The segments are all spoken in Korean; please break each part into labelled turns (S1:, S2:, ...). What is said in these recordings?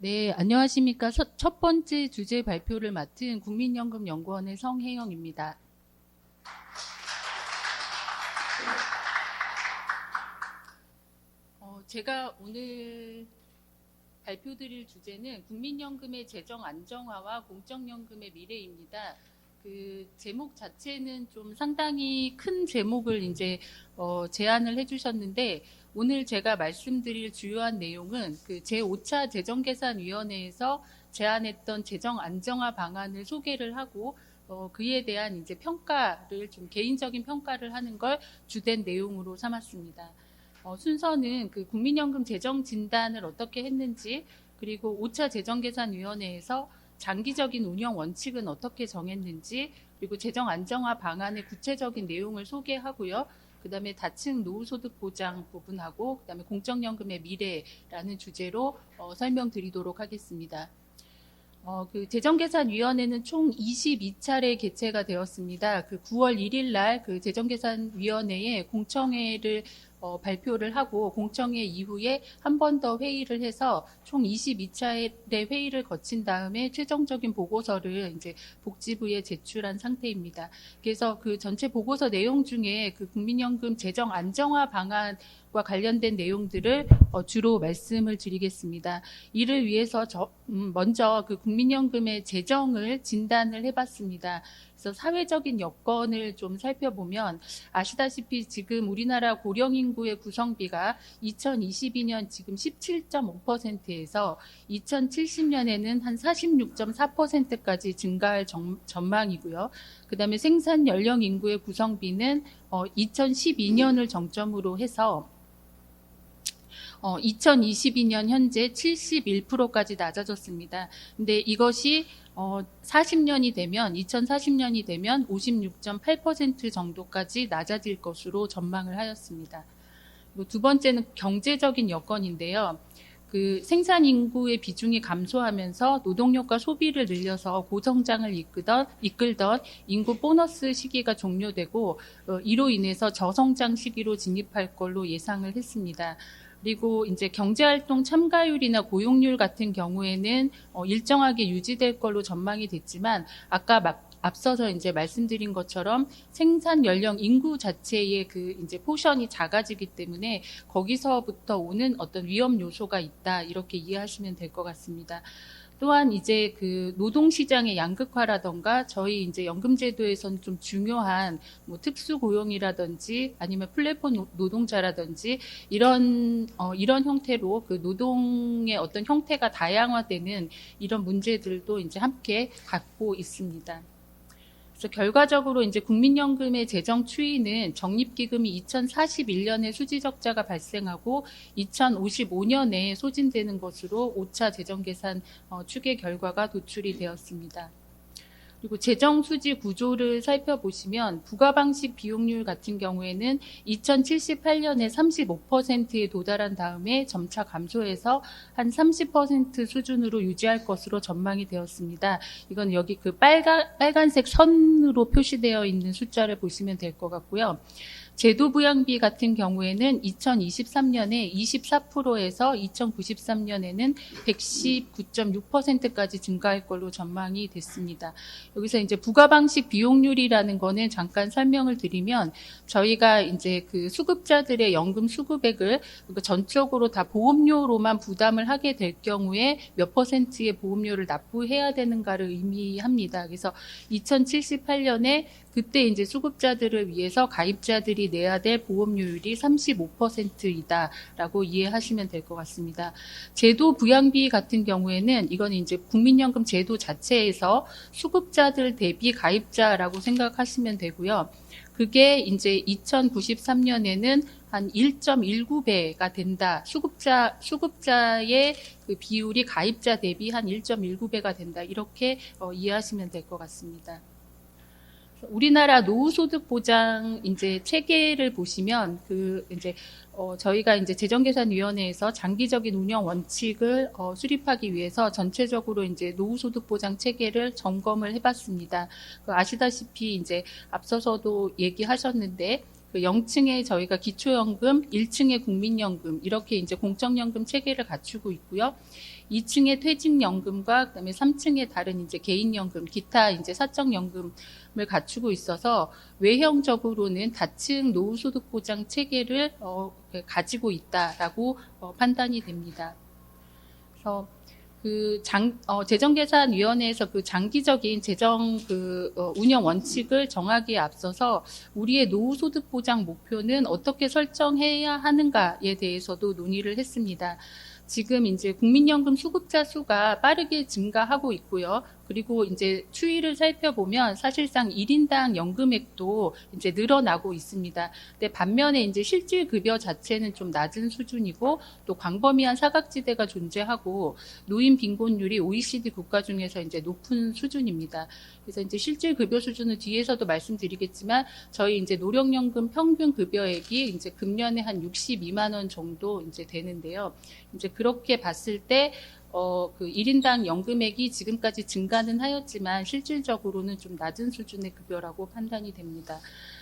S1: 네, 안녕하십니까. 서- 첫 번째 주제 발표를 맡은 국민연금연구원의 성혜영입니다. 어, 제가 오늘 발표드릴 주제는 국민연금의 재정 안정화와 공적연금의 미래입니다. 그 제목 자체는 좀 상당히 큰 제목을 이제 어, 제안을 해주셨는데 오늘 제가 말씀드릴 주요한 내용은 그 제5차 재정계산위원회에서 제안했던 재정 안정화 방안을 소개를 하고 어, 그에 대한 이제 평가를 좀 개인적인 평가를 하는 걸 주된 내용으로 삼았습니다. 어, 순서는 그 국민연금 재정 진단을 어떻게 했는지 그리고 5차 재정계산위원회에서 장기적인 운영 원칙은 어떻게 정했는지 그리고 재정 안정화 방안의 구체적인 내용을 소개하고요. 그다음에 다층 노후소득 보장 부분하고 그다음에 공적연금의 미래라는 주제로 어, 설명드리도록 하겠습니다. 어, 그 재정계산위원회는 총 22차례 개최가 되었습니다. 그 9월 1일 날 그 재정계산위원회에 공청회를 어, 발표를 하고 공청회 이후에 한 번 더 회의를 해서 총 22차례 회의를 거친 다음에 최종적인 보고서를 이제 복지부에 제출한 상태입니다. 그래서 그 전체 보고서 내용 중에 그 국민연금 재정 안정화 방안 과 관련된 내용들을 어, 주로 말씀을 드리겠습니다. 이를 위해서 저, 음, 먼저 그 국민연금의 재정을 진단을 해봤습니다. 그래서 사회적인 여건을 좀 살펴보면 아시다시피 지금 우리나라 고령 인구의 구성비가 2022년 지금 17.5%에서 2070년에는 한 46.4%까지 증가할 정- 전망이고요. 그다음에 생산 연령 인구의 구성비는 어, 2012년을 정점으로 해서 어, 2022년 현재 71%까지 낮아졌습니다. 근데 이것이 어, 40년이 되면 2040년이 되면 56.8% 정도까지 낮아질 것으로 전망을 하였습니다. 그리고 두 번째는 경제적인 여건인데요. 그 생산 인구의 비중이 감소하면서 노동력과 소비를 늘려서 고성장을 이끌던 이끌던 인구 보너스 시기가 종료되고 어, 이로 인해서 저성장 시기로 진입할 걸로 예상을 했습니다. 그리고 이제 경제활동 참가율이나 고용률 같은 경우에는 어, 일정하게 유지될 걸로 전망이 됐지만 아까 막 앞서서 이제 말씀드린 것처럼 생산 연령 인구 자체의 그 이제 포션이 작아지기 때문에 거기서부터 오는 어떤 위험 요소가 있다 이렇게 이해하시면 될 것 같습니다. 또한 이제 그 노동 시장의 양극화라던가 저희 이제 연금제도에서는 좀 중요한 뭐 특수 고용이라든지 아니면 플랫폼 노- 노동자라든지 이런 어 이런 형태로 그 노동의 어떤 형태가 다양화되는 이런 문제들도 이제 함께 갖고 있습니다. 그래서 결과적으로 이제 국민연금의 재정 추이는 적립기금이 2041년에 수지 적자가 발생하고 2055년에 소진되는 것으로 5차 재정계산 어, 추계 결과가 도출이 되었습니다. 그리고 재정 수지 구조를 살펴보시면 부가 방식 비용률 같은 경우에는 2078년에 35%에 도달한 다음에 점차 감소해서 한 30% 수준으로 유지할 것으로 전망이 되었습니다. 이건 여기 그 빨간 빨간색 선으로 표시되어 있는 숫자를 보시면 될 것 같고요. 제도 부양비 같은 경우에는 2023년에 24%에서 2093년에는 119.6%까지 증가할 걸로 전망이 됐습니다. 여기서 이제 부가 방식 비용률이라는 거는 잠깐 설명을 드리면 저희가 이제 그 수급자들의 연금 수급액을 그러니까 전적으로 다 보험료로만 부담을 하게 될 경우에 몇 퍼센트의 보험료를 납부해야 되는가를 의미합니다. 그래서 2078년에 그때 이제 수급자들을 위해서 가입자들이 내야 될 보험료율이 35%이다라고 이해하시면 될 것 같습니다. 제도 부양비 같은 경우에는 이건 이제 국민연금 제도 자체에서 수급자들 대비 가입자라고 생각하시면 되고요. 그게 이제 2093년에는 한 1.19배가 된다. 수급자 수급자의 그 비율이 가입자 대비 한 1.19배가 된다. 이렇게 어, 이해하시면 될 것 같습니다. 우리나라 노후소득 보장 이제 체계를 보시면 그 이제 어 저희가 이제 재정계산위원회에서 장기적인 운영 원칙을 어 수립하기 위해서 전체적으로 이제 노후소득 보장 체계를 점검을 해봤습니다. 그 아시다시피 이제 앞서서도 얘기하셨는데 그 0층에 저희가 기초연금, 1층에 국민연금 이렇게 이제 공적연금 체계를 갖추고 있고요. 2층에 퇴직연금과 그다음에 3층에 다른 이제 개인연금, 기타 이제 사적연금을 갖추고 있어서 외형적으로는 다층 노후소득 보장 체계를 어, 가지고 있다라고 어, 판단이 됩니다. 그래서 그 장, 어, 재정계산위원회에서 그 장기적인 재정 그 어, 운영 원칙을 정하기에 앞서서 우리의 노후소득 보장 목표는 어떻게 설정해야 하는가에 대해서도 논의를 했습니다. 지금 이제 국민연금 수급자 수가 빠르게 증가하고 있고요. 그리고 이제 추이를 살펴보면 사실상 1인당 연금액도 이제 늘어나고 있습니다. 근데 반면에 이제 실질 급여 자체는 좀 낮은 수준이고 또 광범위한 사각지대가 존재하고 노인 빈곤율이 OECD 국가 중에서 이제 높은 수준입니다. 그래서 이제 실질 급여 수준은 뒤에서도 말씀드리겠지만 저희 이제 노령연금 평균 급여액이 이제 금년에 한 62만 원 정도 이제 되는데요. 이제 그렇게 봤을 때 어, 그 1인당 연금액이 지금까지 증가는 하였지만 실질적으로는 좀 낮은 수준의 급여라고 판단이 됩니다.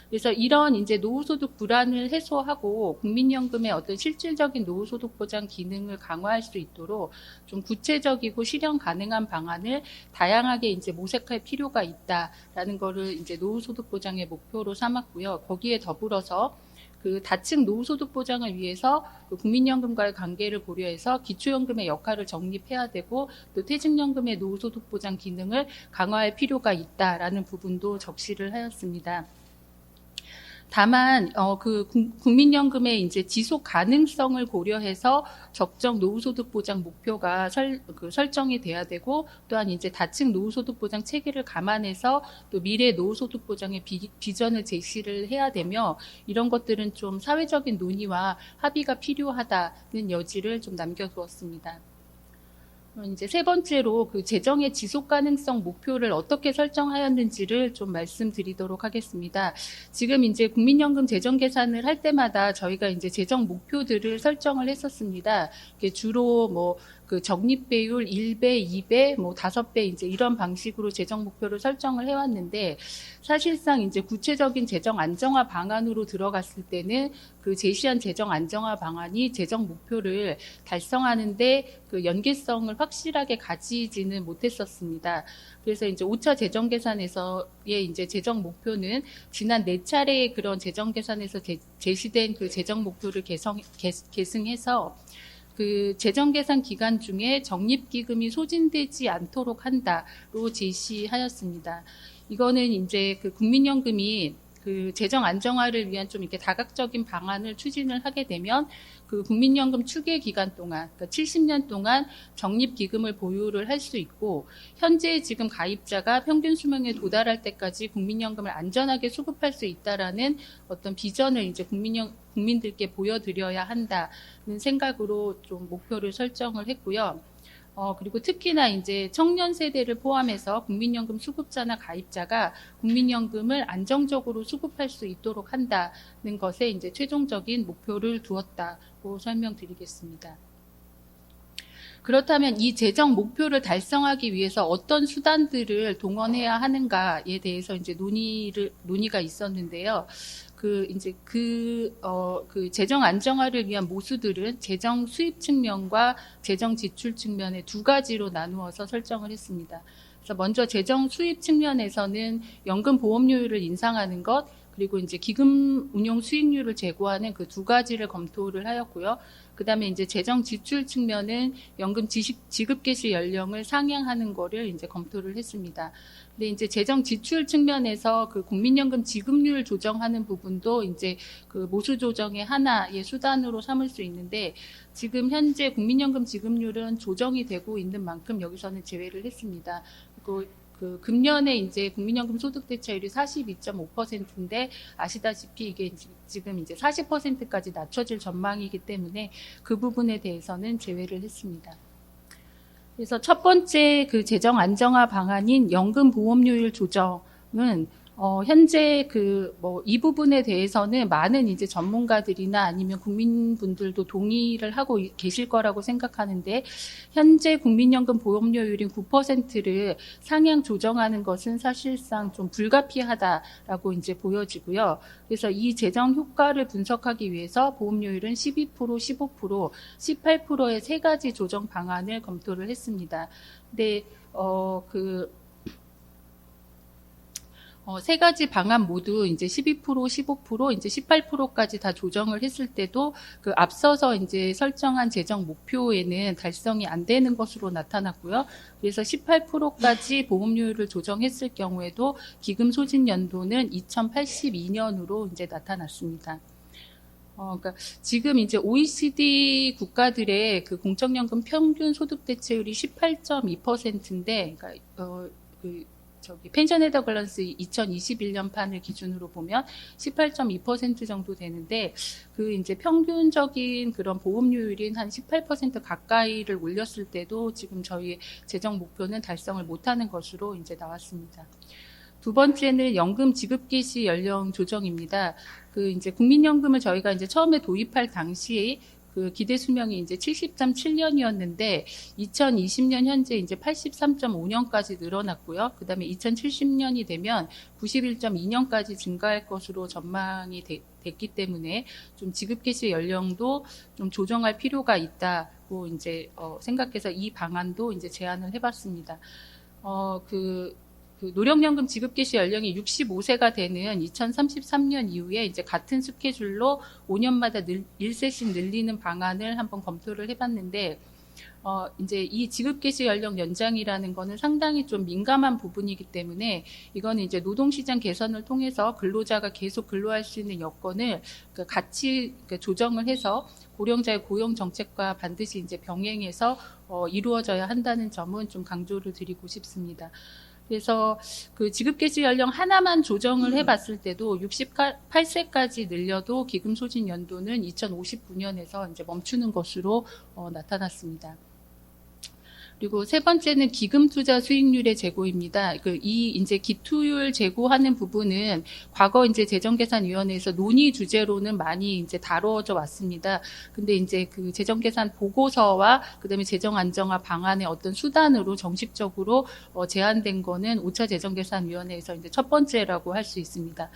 S1: 그래서 이런 이제 노후소득 불안을 해소하고 국민연금의 어떤 실질적인 노후소득 보장 기능을 강화할 수 있도록 좀 구체적이고 실현 가능한 방안을 다양하게 이제 모색할 필요가 있다라는 거를 이제 노후소득 보장의 목표로 삼았고요. 거기에 더불어서 그 다층 노후소득 보장을 위해서 그 국민연금과의 관계를 고려해서 기초연금의 역할을 정립해야 되고 또 퇴직연금의 노후소득 보장 기능을 강화할 필요가 있다라는 부분도 적시를 하였습니다. 다만 어, 그 국민연금의 이제 지속 가능성을 고려해서 적정 노후소득 보장 목표가 설, 그 설정이 돼야 되고 또한 이제 다층 노후소득 보장 체계를 감안해서 또 미래 노후소득 보장의 비, 비전을 제시를 해야 되며 이런 것들은 좀 사회적인 논의와 합의가 필요하다는 여지를 좀 남겨두었습니다. 이제 세 번째로 그 재정의 지속 가능성 목표를 어떻게 설정하였는지를 좀 말씀드리도록 하겠습니다. 지금 이제 국민연금 재정 계산을 할 때마다 저희가 이제 재정 목표들을 설정을 했었습니다. 주로 뭐 그 적립배율 1배, 2배, 뭐 5배 이제 이런 방식으로 재정 목표를 설정을 해왔는데 사실상 이제 구체적인 재정 안정화 방안으로 들어갔을 때는 그 제시한 재정 안정화 방안이 재정 목표를 달성하는데 그 연계성을 확실하게 가지지는 못했었습니다. 그래서 이제 5차 재정 계산에서의 이제 재정 목표는 지난 네 차례의 그런 재정 계산에서 제, 제시된 그 재정 목표를 개성, 개, 계승해서 그 재정 계산 기간 중에 적립 기금이 소진되지 않도록 한다로 제시하였습니다. 이거는 이제 그 국민연금이 그 재정 안정화를 위한 좀 이렇게 다각적인 방안을 추진을 하게 되면 그 국민연금 추계 기간 동안, 그러니까 70년 동안 적립 기금을 보유를 할 수 있고 현재 지금 가입자가 평균 수명에 도달할 때까지 국민연금을 안전하게 수급할 수 있다라는 어떤 비전을 이제 국민연 국민들께 보여드려야 한다는 생각으로 좀 목표를 설정을 했고요. 어, 그리고 특히나 이제 청년 세대를 포함해서 국민연금 수급자나 가입자가 국민연금을 안정적으로 수급할 수 있도록 한다는 것에 이제 최종적인 목표를 두었다고 설명드리겠습니다. 그렇다면 이 재정 목표를 달성하기 위해서 어떤 수단들을 동원해야 하는가에 대해서 이제 논의를 논의가 있었는데요. 그 이제 그, 어, 그 재정 안정화를 위한 모수들은 재정 수입 측면과 재정 지출 측면의 두 가지로 나누어서 설정을 했습니다. 그래서 먼저 재정 수입 측면에서는 연금 보험료율을 인상하는 것, 그리고 이제 기금 운용 수익률을 제고하는 그 두 가지를 검토를 하였고요. 그 다음에 이제 재정 지출 측면은 연금 지식, 지급 개시 연령을 상향하는 거를 이제 검토를 했습니다. 근데 이제 재정 지출 측면에서 그 국민연금 지급률 조정하는 부분도 이제 그 모수 조정의 하나의 수단으로 삼을 수 있는데 지금 현재 국민연금 지급률은 조정이 되고 있는 만큼 여기서는 제외를 했습니다. 그, 그 금년에 이제 국민연금 소득 대체율이 42.5%인데 아시다시피 이게 지금 이제 40%까지 낮춰질 전망이기 때문에 그 부분에 대해서는 제외를 했습니다. 그래서 첫 번째 그 재정 안정화 방안인 연금 보험료율 조정은 어, 현재 그 뭐 이 부분에 대해서는 많은 이제 전문가들이나 아니면 국민분들도 동의를 하고 이- 계실 거라고 생각하는데 현재 국민연금 보험료율인 9%를 상향 조정하는 것은 사실상 좀 불가피하다라고 이제 보여지고요. 그래서 이 재정 효과를 분석하기 위해서 보험료율은 12%, 15%, 18%의 세 가지 조정 방안을 검토를 했습니다. 근데 어 그 어, 세 가지 방안 모두 이제 12%, 15%, 이제 18%까지 다 조정을 했을 때도 그 앞서서 이제 설정한 재정 목표에는 달성이 안 되는 것으로 나타났고요. 그래서 18%까지 보험료율을 조정했을 경우에도 기금 소진 연도는 2082년으로 이제 나타났습니다. 어, 그러니까 지금 이제 OECD 국가들의 그 공적연금 평균 소득 대체율이 18.2%인데, 그러니까 어, 그 저기 펜션 헤더 밸런스 2021년 판을 기준으로 보면 18.2% 정도 되는데 그 이제 평균적인 그런 보험료율인 한 18% 가까이를 올렸을 때도 지금 저희 재정 목표는 달성을 못하는 것으로 이제 나왔습니다. 두 번째는 연금 지급 개시 연령 조정입니다. 그 이제 국민연금을 저희가 이제 처음에 도입할 당시에 그 기대 수명이 이제 70.7년이었는데 2020년 현재 이제 83.5년까지 늘어났고요. 그다음에 2070년이 되면 91.2년까지 증가할 것으로 전망이 되- 됐기 때문에 좀 지급 개시 연령도 좀 조정할 필요가 있다고 이제 어, 생각해서 이 방안도 이제 제안을 해봤습니다. 어, 그, 그 노령연금 지급 개시 연령이 65세가 되는 2033년 이후에 이제 같은 스케줄로 5년마다 늘, 1세씩 늘리는 방안을 한번 검토를 해봤는데 어, 이제 이 지급 개시 연령 연장이라는 거는 상당히 좀 민감한 부분이기 때문에 이거는 이제 노동시장 개선을 통해서 근로자가 계속 근로할 수 있는 여건을 그 같이 그 조정을 해서 고령자의 고용 정책과 반드시 이제 병행해서 어, 이루어져야 한다는 점은 좀 강조를 드리고 싶습니다. 그래서 그 지급 개시 연령 하나만 조정을 해봤을 때도 68세까지 늘려도 기금 소진 연도는 2059년에서 이제 멈추는 것으로 어, 나타났습니다. 그리고 세 번째는 기금 투자 수익률의 제고입니다. 그 이 이제 기투율 제고하는 부분은 과거 이제 재정계산위원회에서 논의 주제로는 많이 이제 다뤄져 왔습니다. 근데 이제 그 재정계산 보고서와 그다음에 재정 안정화 방안의 어떤 수단으로 정식적으로 어, 제안된 거는 5차 재정계산위원회에서 이제 첫 번째라고 할 수 있습니다.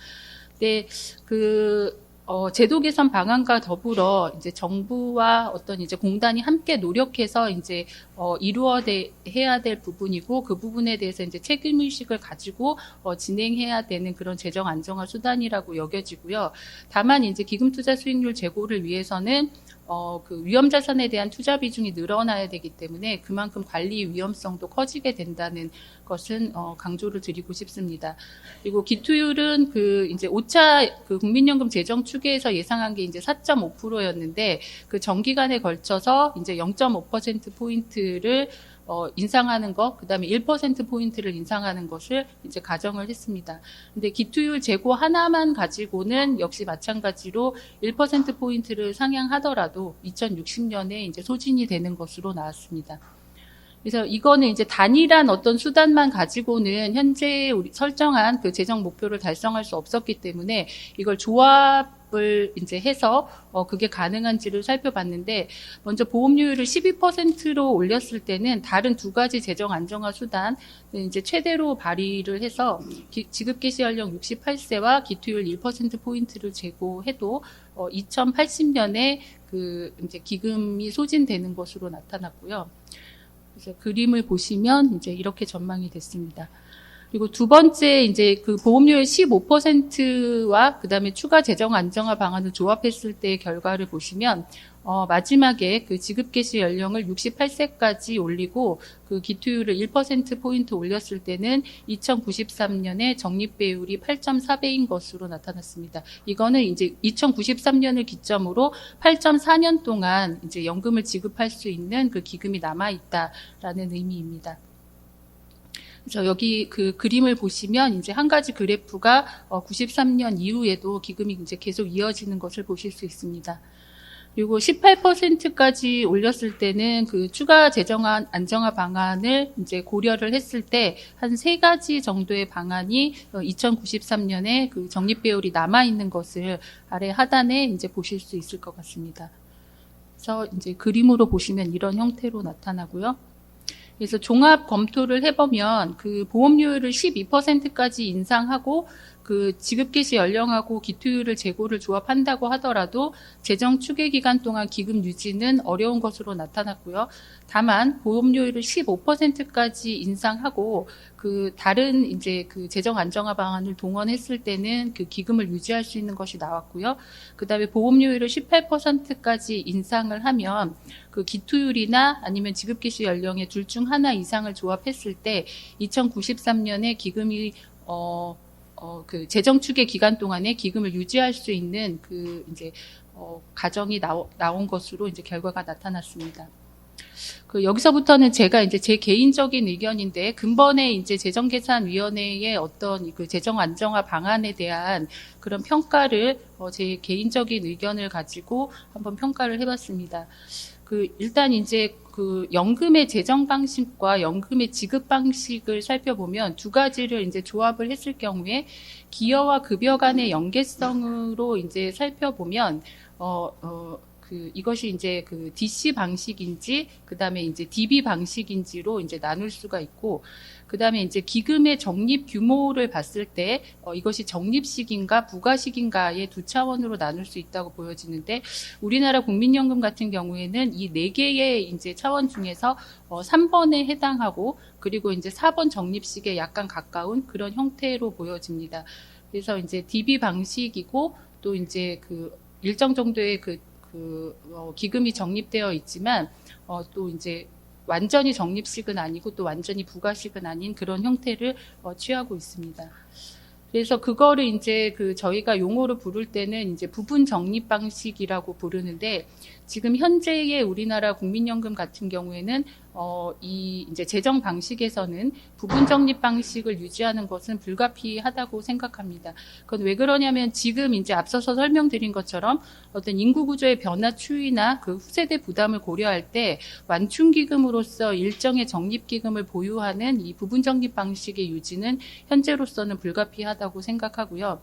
S1: 근데 그 어, 제도 개선 방안과 더불어 이제 정부와 어떤 이제 공단이 함께 노력해서 이제 어, 이루어야 될 부분이고 그 부분에 대해서 이제 책임 의식을 가지고 어, 진행해야 되는 그런 재정 안정화 수단이라고 여겨지고요. 다만 이제 기금 투자 수익률 제고를 위해서는 어, 그 위험 자산에 대한 투자 비중이 늘어나야 되기 때문에 그만큼 관리 위험성도 커지게 된다는 것은 어, 강조를 드리고 싶습니다. 그리고 기투율은 그 이제 5차 그 국민연금 재정 추계에서 예상한 게 이제 4.5%였는데 그 정기간에 걸쳐서 이제 0.5% 포인트를 어, 인상하는 것, 그 다음에 1% 포인트를 인상하는 것을 이제 가정을 했습니다. 근데 기투율 재고 하나만 가지고는 역시 마찬가지로 1% 포인트를 상향하더라도 2060년에 이제 소진이 되는 것으로 나왔습니다. 그래서 이거는 이제 단일한 어떤 수단만 가지고는 현재 우리 설정한 그 재정 목표를 달성할 수 없었기 때문에 이걸 조합 을 이제 해서 어 그게 가능한지를 살펴봤는데 먼저 보험료율을 12%로 올렸을 때는 다른 두 가지 재정 안정화 수단 이제 최대로 발휘를 해서 기- 지급 개시 연령 68세와 기투율 1% 포인트를 제고해도 어 2080년에 그 이제 기금이 소진되는 것으로 나타났고요. 그래서 그림을 보시면 이제 이렇게 전망이 됐습니다. 그리고 두 번째 이제 그 보험료의 15%와 그다음에 추가 재정 안정화 방안을 조합했을 때의 결과를 보시면 어, 마지막에 그 지급 개시 연령을 68세까지 올리고 그 기투율을 1% 포인트 올렸을 때는 2093년에 적립 배율이 8.4배인 것으로 나타났습니다. 이거는 이제 2093년을 기점으로 8.4년 동안 이제 연금을 지급할 수 있는 그 기금이 남아 있다라는 의미입니다. 그래서 여기 그 그림을 보시면 이제 한 가지 그래프가 어, 93년 이후에도 기금이 이제 계속 이어지는 것을 보실 수 있습니다. 그리고 18%까지 올렸을 때는 그 추가 재정 안- 안정화 방안을 이제 고려를 했을 때 한 세 가지 정도의 방안이 2093년에 그 적립 배율이 남아 있는 것을 아래 하단에 이제 보실 수 있을 것 같습니다. 그래서 이제 그림으로 보시면 이런 형태로 나타나고요. 그래서 종합 검토를 해보면 그 보험료율을 12%까지 인상하고 그 지급 개시 연령하고 기투율을 재고를 조합한다고 하더라도 재정 추계 기간 동안 기금 유지는 어려운 것으로 나타났고요. 다만 보험료율을 15%까지 인상하고 그 다른 이제 그 재정 안정화 방안을 동원했을 때는 그 기금을 유지할 수 있는 것이 나왔고요. 그다음에 보험료율을 18%까지 인상을 하면 그 기투율이나 아니면 지급 개시 연령의 둘 중 하나 이상을 조합했을 때 2093년에 기금이 어, 어, 그 재정 추계 기간 동안에 기금을 유지할 수 있는 그 이제 어, 가정이 나오, 나온 것으로 이제 결과가 나타났습니다. 그 여기서부터는 제가 이제 제 개인적인 의견인데 근본에 이제 재정계산위원회의 어떤 그 재정 안정화 방안에 대한 그런 평가를 어, 제 개인적인 의견을 가지고 한번 평가를 해봤습니다. 그 일단 이제 그 연금의 재정 방식과 연금의 지급 방식을 살펴보면 두 가지를 이제 조합을 했을 경우에 기여와 급여 간의 연계성으로 이제 살펴보면 어, 어, 그 이것이 이제 그 DC 방식인지 그다음에 이제 DB 방식인지로 이제 나눌 수가 있고 그다음에 이제 기금의 적립 규모를 봤을 때 어, 이것이 적립식인가 부가식인가의 두 차원으로 나눌 수 있다고 보여지는데 우리나라 국민연금 같은 경우에는 이 네 개의 이제 차원 중에서 어, 3번에 해당하고 그리고 이제 4번 적립식에 약간 가까운 그런 형태로 보여집니다. 그래서 이제 DB 방식이고 또 이제 그 일정 정도의 그, 그 어, 기금이 적립되어 있지만 어, 또 이제 완전히 적립식은 아니고 또 완전히 부가식은 아닌 그런 형태를 어, 취하고 있습니다. 그래서 그거를 이제 그 저희가 용어로 부를 때는 이제 부분 적립 방식이라고 부르는데 지금 현재의 우리나라 국민연금 같은 경우에는 어, 이 이제 재정 방식에서는 부분 적립 방식을 유지하는 것은 불가피하다고 생각합니다. 그건 왜 그러냐면 지금 이제 앞서서 설명드린 것처럼 어떤 인구 구조의 변화 추이나 그 후세대 부담을 고려할 때 완충 기금으로서 일정의 적립 기금을 보유하는 이 부분 적립 방식의 유지는 현재로서는 불가피하다고 생각하고요.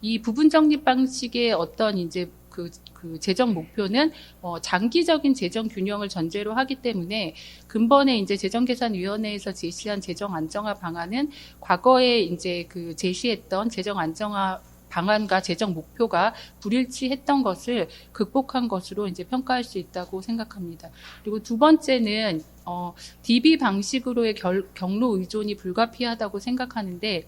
S1: 이 부분 적립 방식의 어떤 이제 그, 그 재정 목표는 어, 장기적인 재정 균형을 전제로 하기 때문에 근본에 이제 재정계산위원회에서 제시한 재정 안정화 방안은 과거에 이제 그 제시했던 재정 안정화 방안과 재정 목표가 불일치했던 것을 극복한 것으로 이제 평가할 수 있다고 생각합니다. 그리고 두 번째는 어, DB 방식으로의 결, 경로 의존이 불가피하다고 생각하는데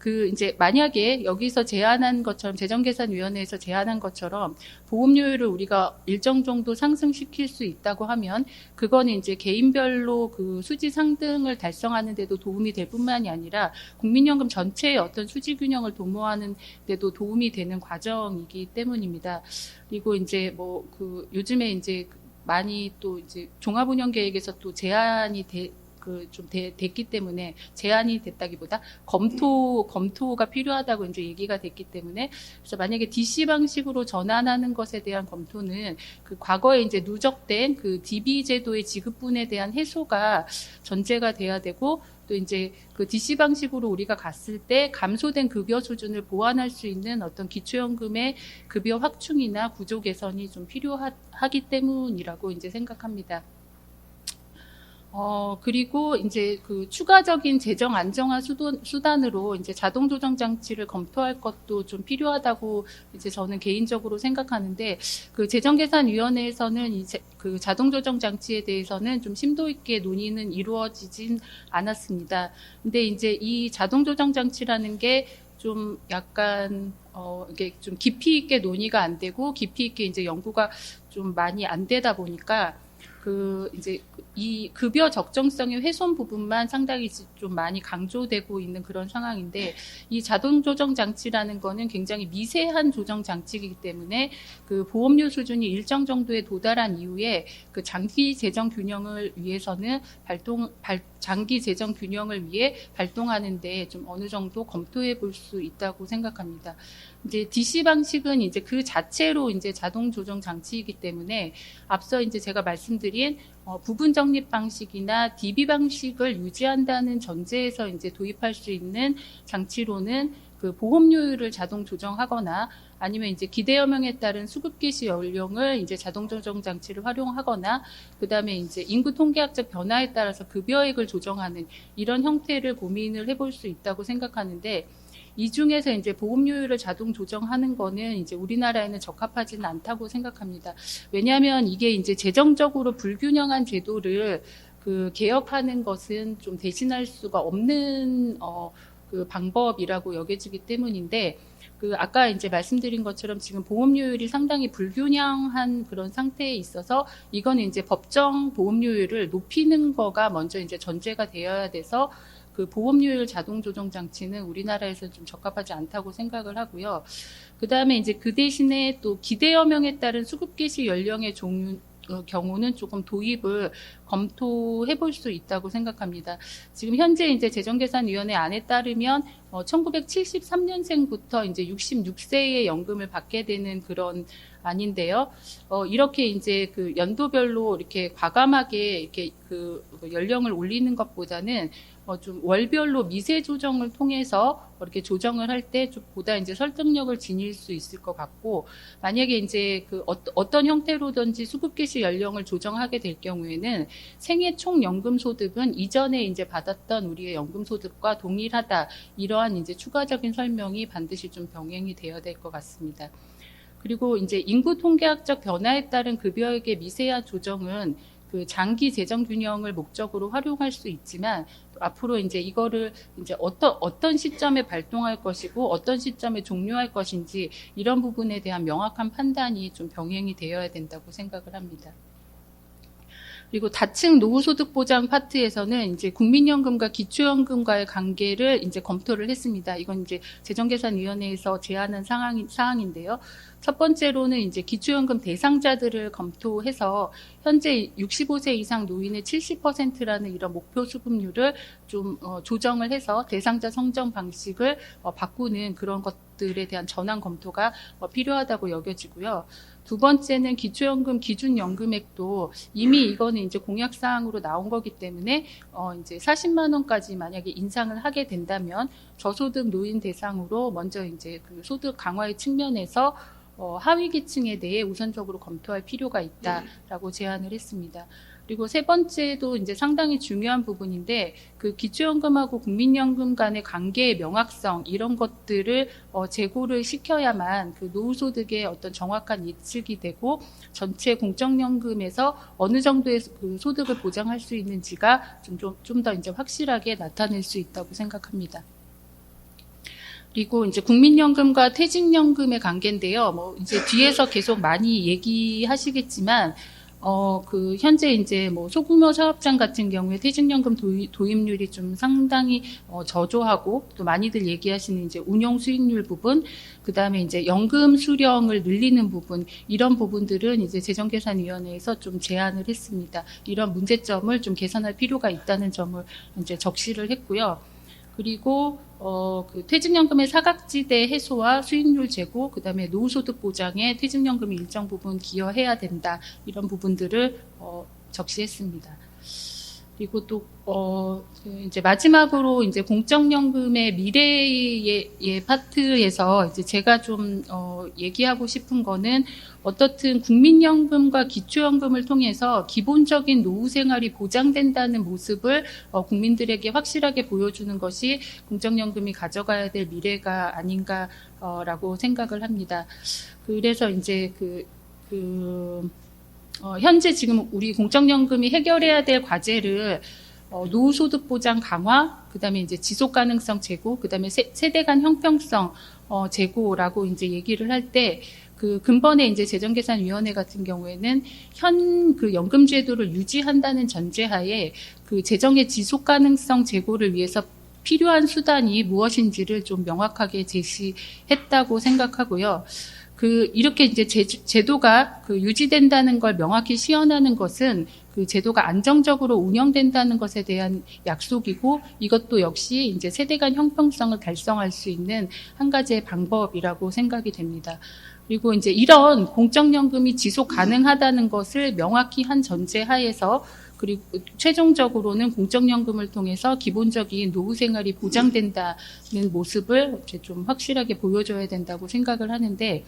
S1: 그 이제 만약에 여기서 제안한 것처럼 재정계산위원회에서 제안한 것처럼 보험료율을 우리가 일정 정도 상승시킬 수 있다고 하면 그거는 이제 개인별로 그 수지 상등을 달성하는 데도 도움이 될 뿐만이 아니라 국민연금 전체의 어떤 수지 균형을 도모하는 데도 도움이 되는 과정이기 때문입니다. 그리고 이제 뭐 그 요즘에 이제 많이 또 이제 종합운영 계획에서 또 제한이 돼 그좀 됐기 때문에 제한이 됐다기보다 검토 검토가 필요하다고 이제 얘기가 됐기 때문에 그래서 만약에 DC 방식으로 전환하는 것에 대한 검토는 그 과거에 이제 누적된 그 DB 제도의 지급분에 대한 해소가 전제가 돼야 되고 또 이제 그 DC 방식으로 우리가 갔을 때 감소된 급여 수준을 보완할 수 있는 어떤 기초연금의 급여 확충이나 구조 개선이 좀 필요하기 때문이라고 이제 생각합니다. 어, 그리고 이제 그 추가적인 재정 안정화 수단, 으로 이제 자동 조정 장치를 검토할 것도 좀 필요하다고 이제 저는 개인적으로 생각하는데 그 재정계산위원회에서는 이제 그 자동 조정 장치에 대해서는 좀 심도 있게 논의는 이루어지진 않았습니다. 근데 이제 이 자동 조정 장치라는 게 좀 약간 어 이게 좀 깊이 있게 논의가 안 되고 깊이 있게 이제 연구가 좀 많이 안 되다 보니까 그 이제 이 급여 적정성의 훼손 부분만 상당히 좀 많이 강조되고 있는 그런 상황인데 이 자동 조정 장치라는 거는 굉장히 미세한 조정 장치이기 때문에 그 보험료 수준이 일정 정도에 도달한 이후에 그 장기 재정 균형을 위해서는 발동 발 장기 재정 균형을 위해 발동하는데 좀 어느 정도 검토해 볼 수 있다고 생각합니다. 이제 DC 방식은 이제 그 자체로 이제 자동 조정 장치이기 때문에 앞서 이제 제가 말씀드린 어, 부분 적립 방식이나 DB 방식을 유지한다는 전제에서 이제 도입할 수 있는 장치로는 그 보험료율을 자동 조정하거나 아니면 이제 기대여명에 따른 수급 개시 연령을 이제 자동 조정 장치를 활용하거나 그다음에 이제 인구 통계학적 변화에 따라서 급여액을 조정하는 이런 형태를 고민을 해볼 수 있다고 생각하는데 이 중에서 이제 보험료율을 자동 조정하는 거는 이제 우리나라에는 적합하지는 않다고 생각합니다. 왜냐하면 이게 이제 재정적으로 불균형한 제도를 그 개혁하는 것은 좀 대신할 수가 없는 어, 그 방법이라고 여겨지기 때문인데 그 아까 이제 말씀드린 것처럼 지금 보험료율이 상당히 불균형한 그런 상태에 있어서 이거는 이제 법정 보험료율을 높이는 거가 먼저 이제 전제가 되어야 돼서 그 보험료율 자동 조정 장치는 우리나라에서 좀 적합하지 않다고 생각을 하고요. 그 다음에 이제 그 대신에 또 기대여명에 따른 수급 개시 연령의 종류 어, 경우는 조금 도입을 검토해 볼 수 있다고 생각합니다. 지금 현재 이제 재정계산위원회 안에 따르면 어, 1973년생부터 이제 66세의 연금을 받게 되는 그런 아닌데요. 어, 이렇게 이제 그 연도별로 이렇게 과감하게 이렇게 그 연령을 올리는 것보다는 어, 좀 월별로 미세 조정을 통해서 이렇게 조정을 할 때 좀 보다 이제 설득력을 지닐 수 있을 것 같고 만약에 이제 그 어, 떤 형태로든지 수급 개시 연령을 조정하게 될 경우에는 생애 총 연금 소득은 이전에 이제 받았던 우리의 연금 소득과 동일하다 이러한 이제 추가적인 설명이 반드시 좀 병행이 되어야 될 것 같습니다. 그리고 이제 인구 통계학적 변화에 따른 급여액의 미세한 조정은 그 장기 재정 균형을 목적으로 활용할 수 있지만 앞으로 이제 이거를 이제 어떤 어떤 시점에 발동할 것이고 어떤 시점에 종료할 것인지 이런 부분에 대한 명확한 판단이 좀 병행이 되어야 된다고 생각을 합니다. 그리고 다층 노후소득 보장 파트에서는 이제 국민연금과 기초연금과의 관계를 이제 검토를 했습니다. 이건 이제 재정계산위원회에서 제안한 상황, 사항인데요. 첫 번째로는 이제 기초연금 대상자들을 검토해서 현재 65세 이상 노인의 70%라는 이런 목표 수급률을 좀 어, 조정을 해서 대상자 성정 방식을 어, 바꾸는 그런 것들에 대한 전환 검토가 어, 필요하다고 여겨지고요. 두 번째는 기초연금 기준 연금액도 이미 이거는 이제 공약 사항으로 나온 거기 때문에 어 이제 40만 원까지 만약에 인상을 하게 된다면 저소득 노인 대상으로 먼저 이제 그 소득 강화의 측면에서 어 하위 계층에 대해 우선적으로 검토할 필요가 있다라고 제안을 했습니다. 그리고 세 번째도 이제 상당히 중요한 부분인데 그 기초연금하고 국민연금 간의 관계의 명확성 이런 것들을 어, 제고를 시켜야만 그 노후소득의 어떤 정확한 예측이 되고 전체 공적연금에서 어느 정도의 그 소득을 보장할 수 있는지가 좀 좀 더 이제 확실하게 나타낼 수 있다고 생각합니다. 그리고 이제 국민연금과 퇴직연금의 관계인데요. 뭐 이제 뒤에서 계속 많이 얘기하시겠지만 어, 그, 현재 이제 뭐 소규모 사업장 같은 경우에 퇴직연금 도입, 도입 률이 좀 상당히 어, 저조하고 또 많이들 얘기하시는 이제 운용 수익률 부분, 그 다음에 이제 연금 수령을 늘리는 부분, 이런 부분들은 이제 재정계산위원회에서 좀 제안을 했습니다. 이런 문제점을 좀 개선할 필요가 있다는 점을 이제 적시를 했고요. 그리고 어, 그 퇴직연금의 사각지대 해소와 수익률 제고, 그 다음에 노후소득 보장에 퇴직연금이 일정 부분 기여해야 된다. 이런 부분들을 어, 적시했습니다. 그리고 또, 어, 그 이제 마지막으로 이제 공적연금의 미래의 예, 파트에서 이제 제가 좀, 어, 얘기하고 싶은 거는 어떻든 국민연금과 기초연금을 통해서 기본적인 노후 생활이 보장된다는 모습을 어, 국민들에게 확실하게 보여주는 것이 공적연금이 가져가야 될 미래가 아닌가라고 생각을 합니다. 그래서 이제 그, 그 어, 현재 지금 우리 공적연금이 해결해야 될 과제를 어, 노후소득 보장 강화, 그다음에 이제 지속 가능성 제고, 그다음에 세, 대 간 형평성 어, 제고라고 이제 얘기를 할 때 그 근본에 이제 재정계산위원회 같은 경우에는 현 그 연금 제도를 유지한다는 전제하에 그 재정의 지속 가능성 제고를 위해서 필요한 수단이 무엇인지를 좀 명확하게 제시했다고 생각하고요. 그 이렇게 이제 제, 도가그 유지된다는 걸 명확히 시연하는 것은 그 제도가 안정적으로 운영된다는 것에 대한 약속이고 이것도 역시 이제 세대 간 형평성을 달성할 수 있는 한 가지의 방법이라고 생각이 됩니다. 그리고 이제 이런 공적연금이 지속 가능하다는 것을 명확히 한 전제 하에서 그리고 최종적으로는 공적연금을 통해서 기본적인 노후 생활이 보장된다는 모습을 이제 좀 확실하게 보여줘야 된다고 생각을 하는데,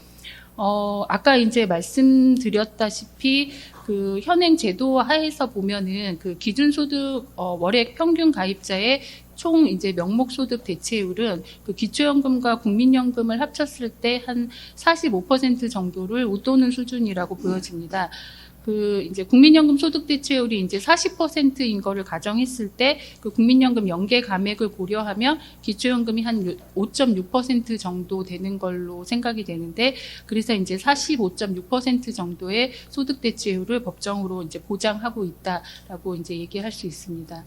S1: 어, 아까 이제 말씀드렸다시피 그 현행 제도 하에서 보면은 그 기준소득 어, 월액 평균 가입자의 총 이제 명목 소득 대체율은 그 기초연금과 국민연금을 합쳤을 때 한 45% 정도를 웃도는 수준이라고 보여집니다. 그 이제 국민연금 소득 대체율이 이제 40%인 거를 가정했을 때 그 국민연금 연계 감액을 고려하면 기초연금이 한 5.6% 정도 되는 걸로 생각이 되는데 그래서 이제 45.6% 정도의 소득 대체율을 법정으로 이제 보장하고 있다라고 이제 얘기할 수 있습니다.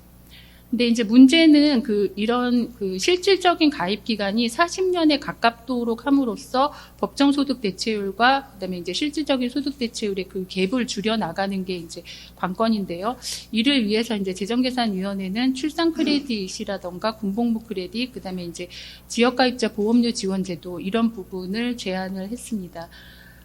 S1: 근데 이제 문제는 그 이런 그 실질적인 가입 기간이 40년에 가깝도록 함으로써 법정 소득 대체율과 그다음에 이제 실질적인 소득 대체율의 그 갭을 줄여 나가는 게 이제 관건인데요. 이를 위해서 이제 재정계산위원회는 출산 크레딧이라던가 군복무 크레딧, 그다음에 이제 지역 가입자 보험료 지원 제도 이런 부분을 제안을 했습니다.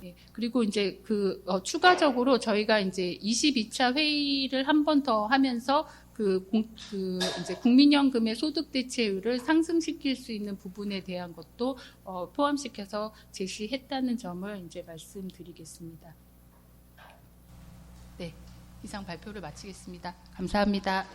S1: 예, 그리고 이제 그 어, 추가적으로 저희가 이제 22차 회의를 한 번 더 하면서 그, 공, 그 이제 국민연금의 소득 대체율을 상승시킬 수 있는 부분에 대한 것도 어, 포함시켜서 제시했다는 점을 이제 말씀드리겠습니다. 네, 이상 발표를 마치겠습니다. 감사합니다.